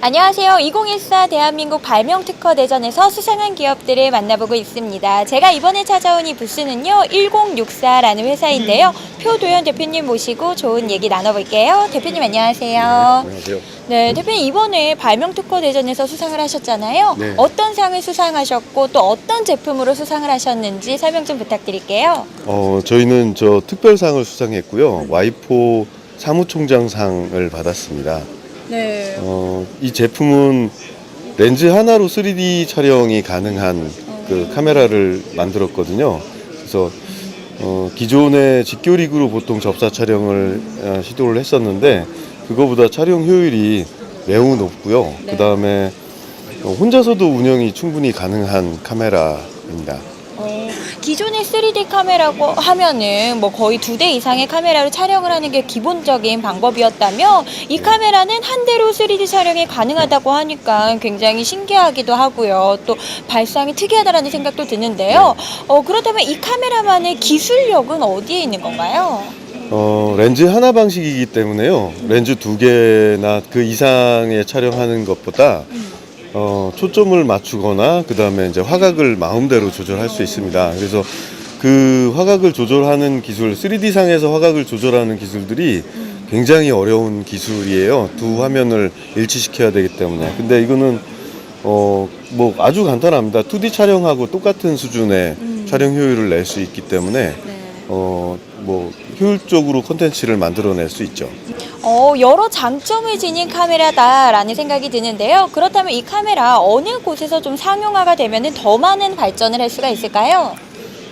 안녕하세요. 2014 대한민국 발명 특허 대전에서 수상한 기업들을 만나보고 있습니다. 제가 이번에 찾아온 이 부스는요, 1064라는 회사인데요. 표도현 대표님 모시고 좋은 얘기 나눠볼게요. 대표님 안녕하세요. 안녕하세요. 네, 대표님 이번에 발명 특허 대전에서 수상을 하셨잖아요. 네. 어떤 상을 수상하셨고 또 어떤 제품으로 수상을 하셨는지 설명 좀 부탁드릴게요. 어, 저희는 저 특별상을 수상했고요. 와이포 사무총장상을 받았습니다. 네. 어, 이 제품은 렌즈 하나로 3D 촬영이 가능한 그 카메라를 만들었거든요. 그래서 어, 기존의 직교리그로 보통 접사 촬영을 어, 시도를 했었는데 그거보다 촬영 효율이 매우 높고요. 네. 그 다음에 혼자서도 운영이 충분히 가능한 카메라입니다. 어, 기존의 3D 카메라고 하면은 뭐 거의 두 대 이상의 카메라로 촬영을 하는 게 기본적인 방법이었다면 이 카메라는 한 대로 3D 촬영이 가능하다고 하니까 굉장히 신기하기도 하고요. 또 발상이 특이하다라는 생각도 드는데요. 어, 그렇다면 이 카메라만의 기술력은 어디에 있는 건가요? 어, 렌즈 하나 방식이기 때문에요. 렌즈 두 개나 그 이상의 촬영하는 것보다 어, 초점을 맞추거나 그 다음에 이제 화각을 마음대로 조절할 수 있습니다. 그래서 그 화각을 조절하는 기술, 3D 상에서 화각을 조절하는 기술들이 굉장히 어려운 기술이에요. 두 화면을 일치시켜야 되기 때문에. 근데 이거는 어, 뭐 아주 간단합니다. 2D 촬영하고 똑같은 수준의 촬영 효율을 낼 수 있기 때문에 어, 뭐 효율적으로 콘텐츠를 만들어낼 수 있죠. 어, 여러 장점을 지닌 카메라다라는 생각이 드는데요. 그렇다면 이 카메라 어느 곳에서 좀 상용화가 되면 더 많은 발전을 할 수가 있을까요?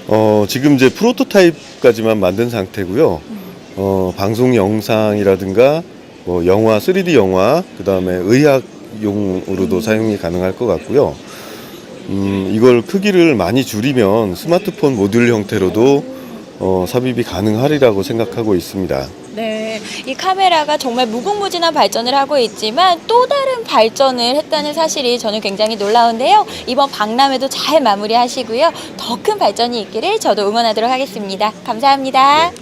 어, 지금 이제 프로토타입까지만 만든 상태고요. 어, 방송 영상이라든가 뭐 영화, 3D 영화, 그 다음에 의학용으로도 사용이 가능할 것 같고요. 음, 이걸 크기를 많이 줄이면 스마트폰 모듈 형태로도 어, 삽입이 가능하리라고 생각하고 있습니다. 네, 이 카메라가 정말 무궁무진한 발전을 하고 있지만 또 다른 발전을 했다는 사실이 저는 굉장히 놀라운데요. 이번 박람회도 잘 마무리하시고요. 더 큰 발전이 있기를 저도 응원하도록 하겠습니다. 감사합니다.